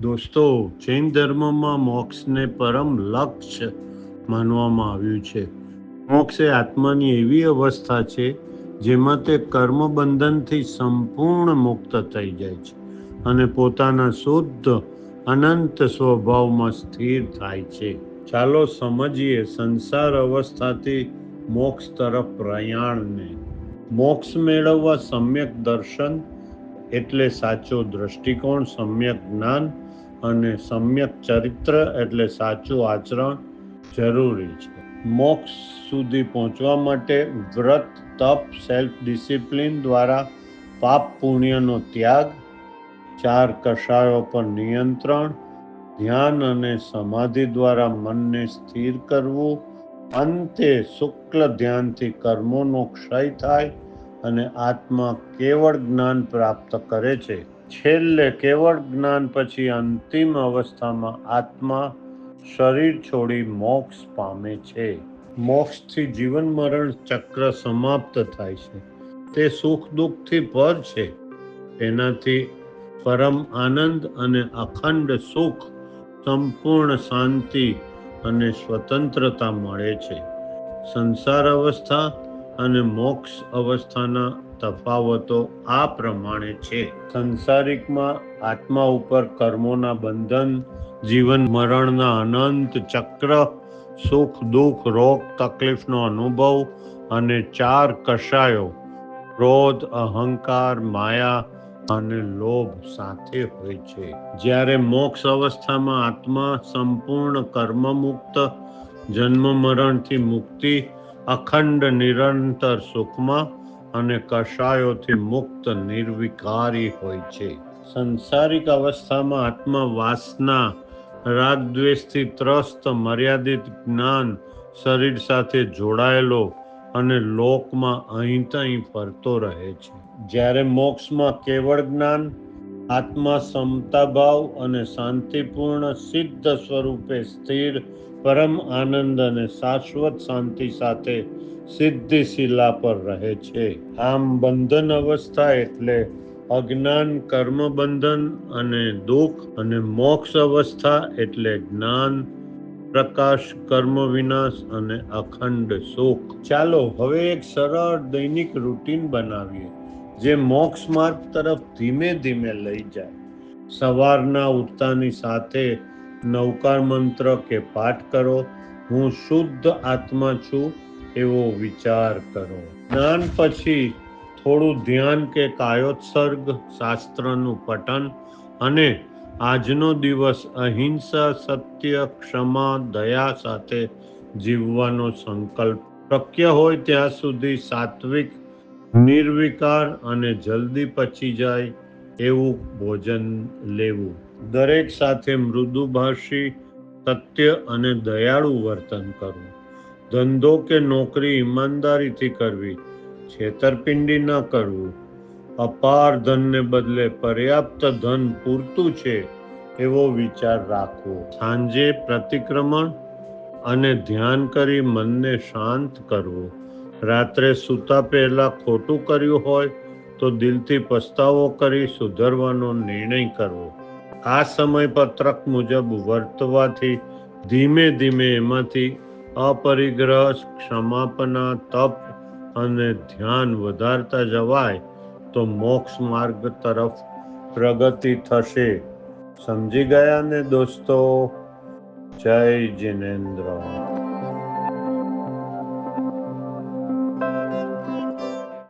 દોસ્તો, જૈન ધર્મમાં મોક્ષને પરમ લક્ષ્ય માનવામાં આવ્યું છે. મોક્ષ એ આત્માની એવી અવસ્થા છે, જેમાં તે કર્મ બંધનથી સંપૂર્ણ મુક્ત થઈ જાય છે અને પોતાના શુદ્ધ, અનંત સ્વભાવમાં સ્થિર થાય છે. ચાલો સમજીએ સંસાર અવસ્થાથી મોક્ષ તરફ પ્રયાણને. મોક્ષ મેળવવા સમ્યક દર્શન એટલે સાચો દ્રષ્ટિકોણ, સમ્યક જ્ઞાન અને સમ્યક ચરિત્ર એટલે સાચું આચરણ જરૂરી છે. મોક્ષ સુધી પહોંચવા માટે વ્રત, તપ સેલ્ફ ડિસિપ્લિન દ્વારા પાપ પુણ્યનો ત્યાગ, ચાર કષાયો પર નિયંત્રણ, ધ્યાન અને સમાધિ દ્વારા મનને સ્થિર કરવું, અંતે શુક્લ ધ્યાનથી કર્મોનો ક્ષય થાય અને આત્મા કેવળ જ્ઞાન પ્રાપ્ત કરે છે. છેલ્લે કેવળ જ્ઞાન પછી અંતિમ અવસ્થામાં આત્મા શરીર છોડી મોક્ષ પામે છે. મોક્ષથી જીવન મરણ ચક્ર સમાપ્ત થાય છે. તે સુખ દુઃખથી પર છે. એનાથી પરમ આનંદ અને અખંડ સુખ સંપૂર્ણ શાંતિ અને સ્વતંત્રતા મળે છે. સંસાર અવસ્થા અને મોક્ષ અવસ્થાના તફાવતો આ પ્રમાણે છે. સંસારિકમાં આત્મા ઉપર કર્મોના બંધન, જીવન મરણના અનંત ચક્ર, સુખ, દુઃખ, રોગ, તકલીફનો અનુભવ અને ચાર કષાયો ક્રોધ, અહંકાર, માયા અને લોભ સાથે હોય છે. જ્યારે મોક્ષ અવસ્થામાં આત્મા સંપૂર્ણ કર્મમુક્ત, જન્મ મરણથી મુક્તિ અખંડ નિરંતર સુખમાં અને કષાયોથી મુક્ત નિર્વિકારી હોય છે. સંસારિક અવસ્થામાં આત્મા વાસના રાગ ત્રસ્ત, મર્યાદિત જ્ઞાન શરીર સાથે જોડાયેલો અને લોકમાં અહીં તહીં ફરતો રહે છે. જ્યારે મોક્ષમાં કેવળ જ્ઞાન આત્મા સમતાભાવ અને શાંતિપૂર્ણ સિદ્ધ સ્વરૂપે સ્થિર, પરમ આનંદ અને શાશ્વત શાંતિ સાથે સિદ્ધિ શિલા પર રહે છે. આમ બંધન અવસ્થા એટલે અજ્ઞાન કર્મ બંધન અને દુઃખ અને મોક્ષ અવસ્થા એટલે જ્ઞાન, પ્રકાશ, કર્મ વિનાશ અને અખંડ સુખ. ચાલો હવે એક સરળ દૈનિક રૂટીન બનાવીએ. જે મોક્ષ માર્ગ તરફ ધીમે ધીમે લઈ જાય. સવારના ઉઠતાની સાથે નૌકાર મંત્ર કે પાઠ કરો, હું શુદ્ધ આત્મા છું, એવો વિચાર કરો. જ્ઞાન પછી થોડું ધ્યાન કે કાયોત્સર્ગ શાસ્ત્રનું પઠન અને આજનો દિવસ અહિંસા, સત્ય, ક્ષમા, દયા સાથે જીવવાનો સંકલ્પ શક્ય હોય ત્યાં સુધી સાત્વિક નિર્વિકાર અને જલ્દી પચી જાય એવું ભોજન લેવું. દરેક સાથે મૃદુભાષી સત્ય અને દયાળુ વર્તન કરવું. ધંધો કે નોકરી ઈમાનદારીથી કરવી, છેતરપિંડી ન કરવું. અપાર ધનને બદલે પર્યાપ્ત ધન પૂરતું છે એવો વિચાર રાખવો. સાંજે પ્રતિક્રમણ અને ધ્યાન કરી મનને શાંત કરવું. રાત્રે સૂતા પહેલાં ખોટું કર્યું હોય તો દિલથી પસ્તાવો કરી સુધરવાનો નિર્ણય કરવો. આ સમય પત્રક મુજબ વર્તવાથી ધીમે ધીમે એમાંથી અપરિગ્રહ, ક્ષમાપના, તપ અને ધ્યાન વધારતા જવાય તો મોક્ષ માર્ગ તરફ પ્રગતિ થશે. સમજી ગયા ને દોસ્તો? જય જિનેન્દ્ર.